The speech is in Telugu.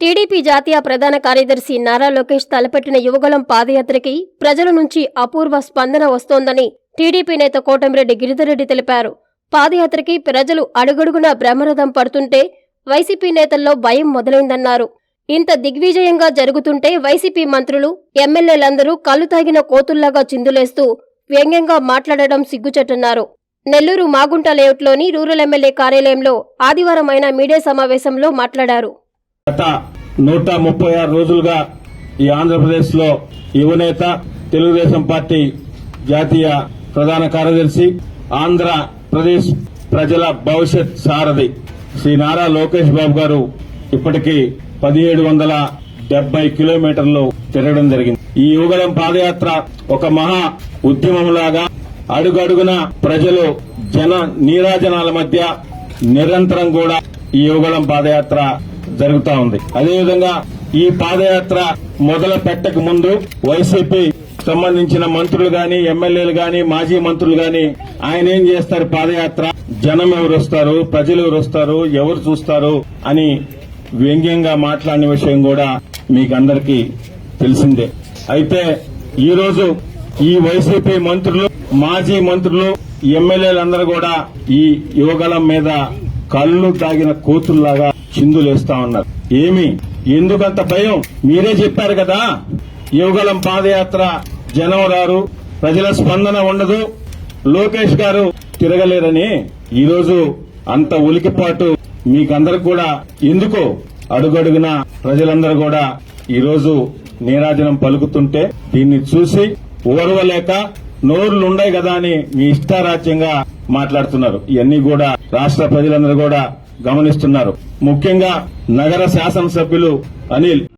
టీడీపీ జాతీయ ప్రధాన కార్యదర్శి నారా లోకేష్ తలపెట్టిన యువగలం పాదయాత్రకి ప్రజల నుంచి అపూర్వ స్పందన వస్తోందని టీడీపీ నేత కోటమిరెడ్డి గిరిధరెడ్డి తెలిపారు. పాదయాత్రకి ప్రజలు అడుగడుగునా బ్రహ్మరథం పడుతుంటే వైసీపీ నేతల్లో భయం మొదలైందన్నారు. ఇంత దిగ్విజయంగా జరుగుతుంటే వైసీపీ మంత్రులు ఎమ్మెల్యేలందరూ కళ్ళు తాగిన కోతుల్లాగా చిందులేస్తూ వ్యంగ్యంగా మాట్లాడడం సిగ్గుచెట్టన్నారు. నెల్లూరు మాగుంట లేఅవుట్లోని రూరల్ ఎమ్మెల్యే కార్యాలయంలో ఆదివారం అయిన మీడియా సమావేశంలో మాట్లాడారు. గత నూట ముప్పై ఆరు రోజులుగా ఈ ఆంధ్రప్రదేశ్లో యువనేత తెలుగుదేశం పార్టీ జాతీయ ప్రధాన కార్యదర్శి ఆంధ్రప్రదేశ్ ప్రజల భవిష్యత్ సారథి శ్రీ నారా లోకేష్ బాబు గారు ఇప్పటికీ పదిహేడు వందల డెబ్బై కిలోమీటర్లు తిరగడం జరిగింది. ఈ యువగలం పాదయాత్ర ఒక మహా ఉద్యమంలాగా అడుగడుగున ప్రజలు జన నీరాజనాల మధ్య నిరంతరం కూడా ఈ యువగలం పాదయాత్ర జరుగుతా ఉంది. అదేవిధంగా ఈ పాదయాత్ర మొదలు పెట్టక ముందు వైసీపీ సంబంధించిన మంత్రులు గాని ఎమ్మెల్యేలు గాని మాజీ మంత్రులు గాని ఆయన ఏం చేస్తారు? పాదయాత్ర. జనం ఎవరు వస్తారు? ప్రజలు ఎవరు వస్తారు? ఎవరు చూస్తారు? అని వ్యంగ్యంగా మాట్లాడిన విషయం కూడా మీకు అందరికీ తెలిసిందే. అయితే ఈ రోజు ఈ వైసీపీ మంత్రులు మాజీ మంత్రులు ఎమ్మెల్యేలందరూ కూడా ఈ యువగలం మీద కళ్ళు తాగిన కూతురులాగా చిందులేస్తా ఉన్నారు. ఏమి? ఎందుకంత భయం? మీరే చెప్పారు కదా? యువగలం పాదయాత్ర జనం రారు ప్రజల స్పందన ఉండదు. లోకేష్ గారు తిరగలేరని ఈరోజు అంత ఉలికిపాటు మీకందరు కూడా ఎందుకు? అడుగడుగున ప్రజలందరూ కూడా ఈరోజు నీరాజనం పలుకుతుంటే దీన్ని చూసి ఓర్వలేక నోరులుండయి కదా అని మీ ఇష్టారాజ్యంగా మాట్లాడుతున్నారు. ఇవన్నీ కూడా రాష్ట్ర ప్రజలందరూ కూడా గమనిస్తున్నారు. ముఖ్యంగా నగర శాసనసభ్యులు అనిల్